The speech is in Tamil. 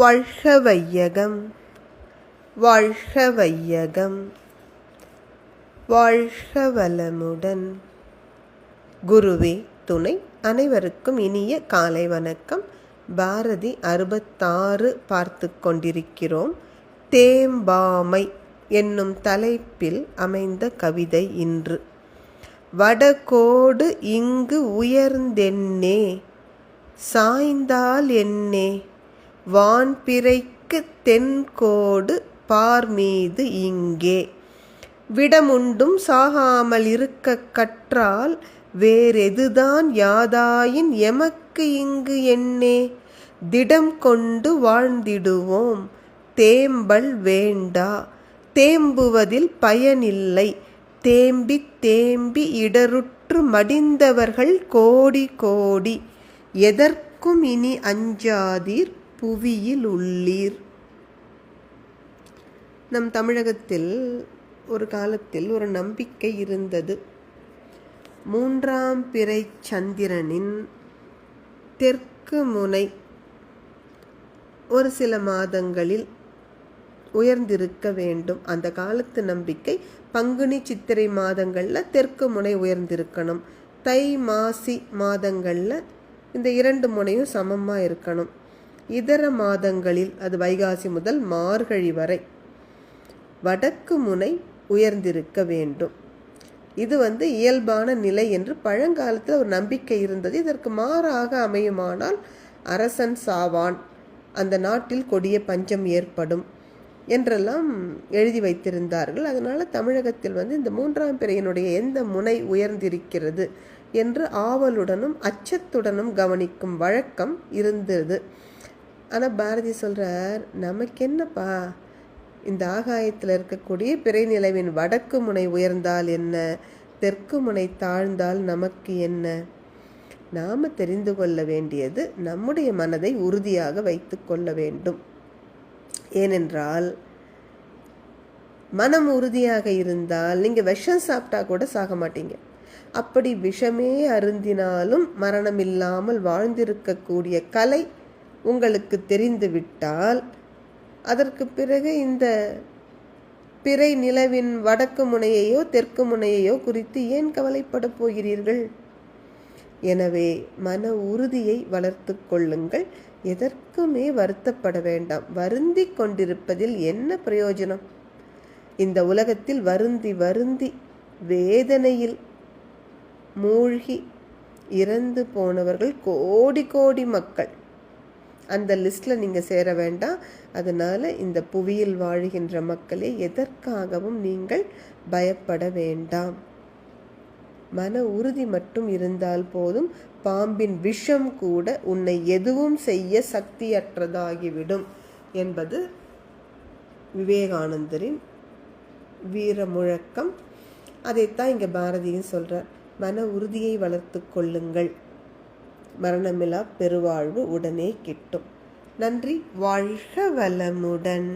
வாழ்க வையகம் வாழ்க வையகம் வாழ்க வளமுடன் குருவே துணை அனைவருக்கும் இனிய காலை வணக்கம். பாரதி அறுபத்தாறு பார்த்து கொண்டிருக்கிறோம். தேம்பாமை என்னும் தலைப்பில் அமைந்த கவிதை இன்று. வடகோடு இங்கு உயர்ந்தென்னே சாய்ந்தால் என்னே வான்பிறைக்கு தென்கோடு பார்மீது இங்கே. விடமுண்டும் சாகாமல் இருக்க கற்றால் வேறெதுதான் யாதாயின் எமக்கு இங்கு என்னே? திடம் கொண்டு வாழ்ந்திடுவோம் தேம்பல் வேண்டா. தேம்புவதில் பயனில்லை தேம்பி தேம்பி இடருற்று மடிந்தவர்கள் கோடி கோடி. எதற்கும் இனி அஞ்சாதீர் புவியில் உள்ளீர். நம் தமிழகத்தில் ஒரு காலத்தில் ஒரு நம்பிக்கை இருந்தது. மூன்றாம் பிறை சந்திரனின் தெற்கு முனை ஒரு சில மாதங்களில் உயர்ந்திருக்க வேண்டும். அந்த காலத்து நம்பிக்கை பங்குனி சித்திரை மாதங்களில் தெற்கு முனை உயர்ந்திருக்கணும். தை மாசி மாதங்களில் இந்த இரண்டு முனையும் சமமாக இருக்கணும். இதர மாதங்களில் அது வைகாசி முதல் மார்கழி வரை வடக்கு முனை உயர்ந்திருக்க வேண்டும். இது வந்து இயல்பான நிலை என்று பழங்காலத்தில் ஒரு நம்பிக்கை இருந்தது. இதற்கு மாறாக அமையுமானால் அரசன் சாவான் அந்த நாட்டில் கொடிய பஞ்சம் ஏற்படும் என்றெல்லாம் எழுதி வைத்திருந்தார்கள். அதனால் தமிழகத்தில் வந்து இந்த மூன்றாம் பிறையினுடைய எந்த முனை உயர்ந்திருக்கிறது என்று ஆவலுடனும் அச்சத்துடனும் கவனிக்கும் வழக்கம் இருந்தது. ஆனால் பாரதி சொல்கிறார் நமக்கு என்னப்பா இந்த ஆகாயத்தில் இருக்கக்கூடிய பிறை நிலவின் வடக்கு முனை உயர்ந்தால் என்ன? தெற்கு முனை தாழ்ந்தால் நமக்கு என்ன? நாம் தெரிந்து கொள்ள வேண்டியது நம்முடைய மனதை உறுதியாக வைத்து கொள்ள வேண்டும். ஏனென்றால் மனம் உறுதியாக இருந்தால் நீங்கள் விஷம் சாப்பிட்டா கூட சாக மாட்டீங்க. அப்படி விஷமே அருந்தினாலும் மரணம் இல்லாமல் வாழ்ந்திருக்கக்கூடிய கலை உங்களுக்கு தெரிந்துவிட்டால் அதற்கு பிறகு இந்த பிறை நிலவின் வடக்கு முனையையோ தெற்கு முனையையோ குறித்து ஏன் கவலைப்பட போகிறீர்கள்? எனவே மன உறுதியை வளர்த்து கொள்ளுங்கள். எதற்குமே வருத்தப்பட வேண்டாம். வருந்தி கொண்டிருப்பதில் என்ன பிரயோஜனம்? இந்த உலகத்தில் வருந்தி வருந்தி வேதனையில் மூழ்கி இறந்து போனவர்கள் கோடி கோடி மக்கள். அந்த லிஸ்ட்டில் நீங்கள் சேர வேண்டாம். அதனால் இந்த புவியில் வாழ்கின்ற மக்களே எதற்காகவும் நீங்கள் பயப்பட வேண்டாம். மன உறுதி மட்டும் இருந்தால் போதும். பாம்பின் விஷம் கூட உன்னை எதுவும் செய்ய சக்தியற்றதாகிவிடும் என்பது விவேகானந்தரின் வீர முழக்கம் அதைத்தான் இங்கே பாரதியும் சொல்கிறார் மன உறுதியை வளர்த்து கொள்ளுங்கள். மரணமில்லா பெருவாழ்வு உடனே கிட்டும். நன்றி வாழ்க வளமுடன்.